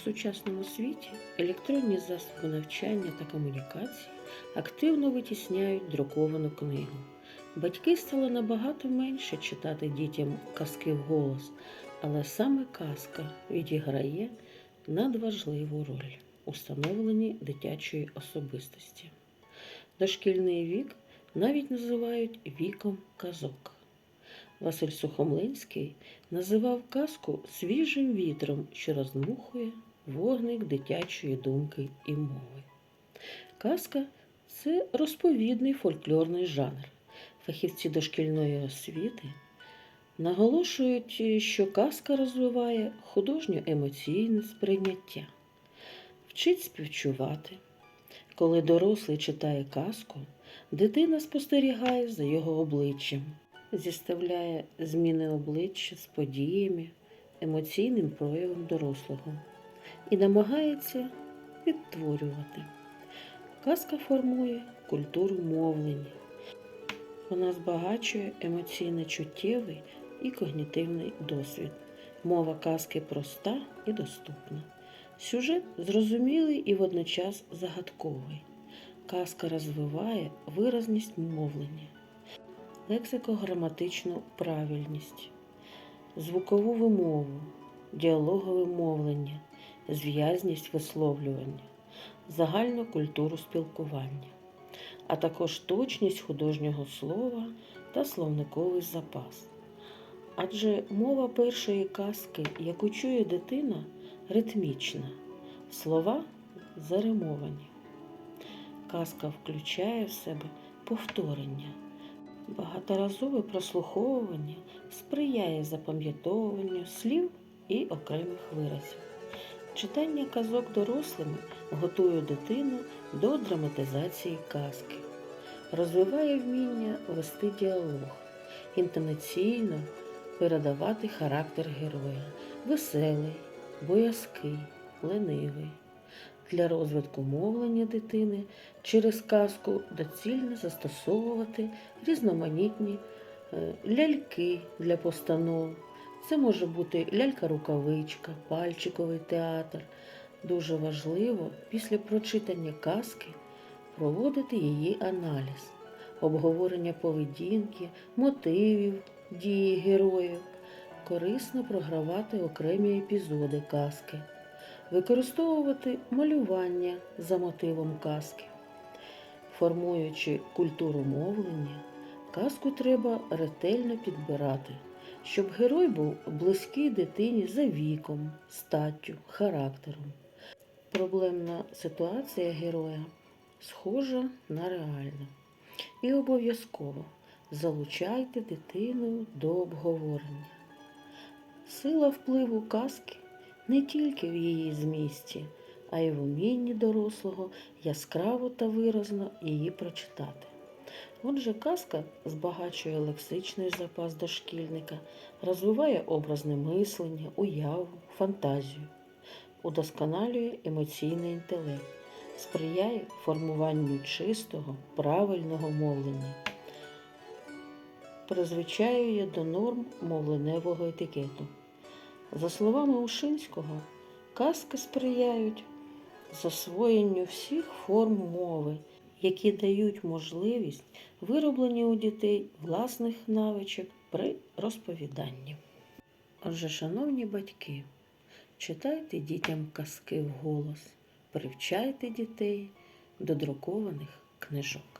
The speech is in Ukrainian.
В сучасному світі електронні засоби навчання та комунікації активно витісняють друковану книгу. Батьки стали набагато менше читати дітям казки вголос, але саме казка відіграє надважливу роль у становленні дитячої особистості. Дошкільний вік навіть називають віком казок. Василь Сухомлинський називав казку свіжим вітром, що роздмухує вогник дитячої думки і мови. Казка це розповідний фольклорний жанр. Фахівці дошкільної освіти наголошують, що казка розвиває художньо-емоційне сприйняття, вчить співчувати. Коли дорослий читає казку, дитина спостерігає за його обличчям, зіставляє зміни обличчя з подіями, емоційним проявом дорослого і намагається відтворювати. Казка формує культуру мовлення. Вона збагачує емоційно чуттєвий і когнітивний досвід. Мова казки проста і доступна. Сюжет зрозумілий і водночас загадковий. Казка розвиває виразність мовлення, лексико-граматичну правильність, звукову вимову, діалогове мовлення, зв'язність висловлювання, загальну культуру спілкування, а також точність художнього слова та словниковий запас. Адже мова першої казки, яку чує дитина, ритмічна, слова заримовані. Казка включає в себе повторення. Багаторазове прослуховування сприяє запам'ятовуванню слів і окремих виразів. Читання казок дорослими готує дитину до драматизації казки, розвиває вміння вести діалог, інтонаційно передавати характер героя, веселий, боязкий, ленивий. Для розвитку мовлення дитини через казку доцільно застосовувати різноманітні е, ляльки для постанов. Це може бути лялька-рукавичка, пальчиковий театр. Дуже важливо після прочитання казки проводити її аналіз, обговорення поведінки, мотивів, дії героїв, корисно програвати окремі епізоди казки, використовувати малювання за мотивом казки. Формуючи культуру мовлення, казку треба ретельно підбирати щоб герой був близький дитині за віком, статтю, характером. Проблемна ситуація героя схожа на реальну. І обов'язково залучайте дитину до обговорення. Сила впливу казки не тільки в її змісті, а й в умінні дорослого яскраво та виразно її прочитати. Отже, казка збагачує лексичний запас дошкільника, розвиває образне мислення, уяву, фантазію, удосконалює емоційний інтелект, сприяє формуванню чистого, правильного мовлення, призвичаює до норм мовленевого етикету. За словами Ушинського, казки сприяють засвоєнню всіх форм мови які дають можливість вироблення у дітей власних навичок при розповіданні. Отже, шановні батьки, читайте дітям казки вголос, привчайте дітей до друкованих книжок.